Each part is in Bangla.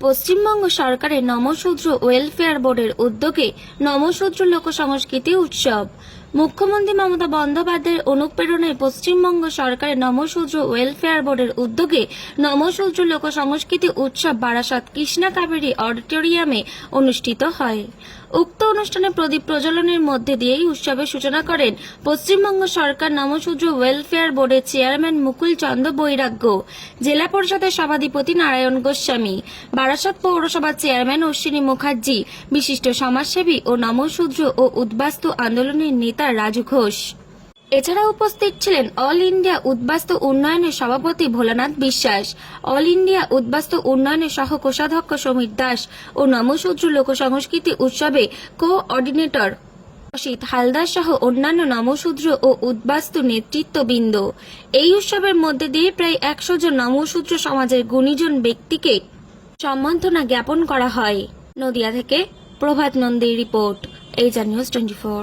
পশ্চিমবঙ্গ সরকারের নমশূদ্র ওয়েলফেয়ার বোর্ডের উদ্যোগে নমশূদ্র লোকসংস্কৃতি উৎসব। মুখ্যমন্ত্রী মমতা বন্দ্যোপাধ্যায়ের অনুপ্রেরণায় পশ্চিমবঙ্গ সরকারের নমশূদ্র ওয়েলফেয়ার বোর্ডের উদ্যোগে নমশূদ্র লোক সংস্কৃতি উৎসব বারাসাত কৃষ্ণা কাবেরী অডিটোরিয়ামে অনুষ্ঠিত হয়। উক্ত অনুষ্ঠানে প্রদীপ প্রজ্বলনের মধ্যে দিয়েই উৎসবের সূচনা করেন পশ্চিমবঙ্গ সরকার নমশূদ্র ওয়েলফেয়ার বোর্ডের চেয়ারম্যান মুকুল চন্দ্র বৈরাগ্য, জেলা পরিষদের সভাধিপতি নারায়ণ গোস্বামী, বারাসাত পৌরসভার চেয়ারম্যান অশ্বিনী মুখার্জি, বিশিষ্ট সমাজসেবী ও নমশূদ্র ও উদ্বাস্তু আন্দোলনের নেতা রাজু ঘোষ। এছাড়া উপস্থিত ছিলেন অল ইন্ডিয়া উদ্বাস্তু উন্নয়নের সভাপতি ভোলানাথ বিশ্বাস, অল ইন্ডিয়া উদ্বাস্তু উন্নয়নের সহ কোষাধ্যক্ষ সমীর দাস ও নমশূদ্র লোক সংস্কৃতি উৎসবে কোঅর্ডিনেটর অসিত হালদার সহ অন্যান্য নমশূদ্র ও উদ্বাস্তু নেতৃত্ববৃন্দ। এই উৎসবের মধ্যে দিয়ে প্রায় একশো জন নমশূদ্র সমাজের গুণীজন ব্যক্তিকে সম্বর্ধনা জ্ঞাপন করা হয়। নদিয়া থেকে Prabhat নন্দীর report H R news twenty four.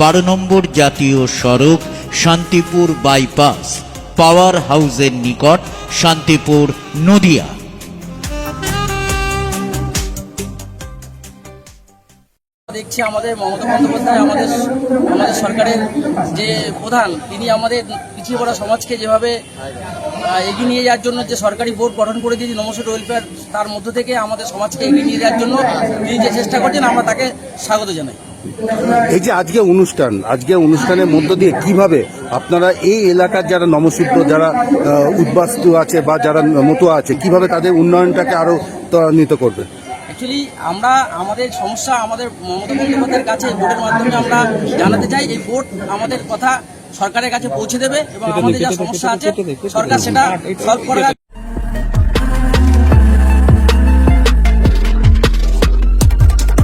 বারো নম্বর জাতীয় সড়ক, শান্তিপুর বাইপাস, পাওয়ার হাউসের নিকট, শান্তিপুর, নদিয়া। দেখছি আমাদের মমতা বন্দ্যোপাধ্যায়, আমাদের আমাদের সরকারের যে প্রধান, তিনি আমাদের পিছিয়ে পড়া সমাজকে যেভাবে এগিয়ে নিয়ে যাওয়ার জন্য যে সরকারি বোর্ড গঠন করে দিয়েছে, নমস্কার ওয়েলফেয়ার, তার মধ্য থেকে আমাদের সমাজকে এগিয়ে নিয়ে যাওয়ার জন্য তিনি যে চেষ্টা করছেন, আমরা তাকে স্বাগত জানাই। এই যে আজকে অনুষ্ঠান আজকে অনুষ্ঠানের মধ্য দিয়ে কীভাবে আপনারা এই এলাকার যারা নমশূদ্র যারা উদ্বাস্তু আছে বা যারা মতুয়া আছে কীভাবে তাদের উন্নয়নটাকে আরও ত্বরান্বিত করবে? অ্যাকচুয়ালি আমরা আমাদের সমস্যা আমাদের মমতা বন্দ্যোপাধ্যায়ের কাছে বোর্ডের মাধ্যমে আমরা জানাতে চাই এই বোর্ড আমাদের কথা সরকারের কাছে পৌঁছে দেবে এবং আমাদের যা সমস্যা আছে সরকার সেটা সলভ করে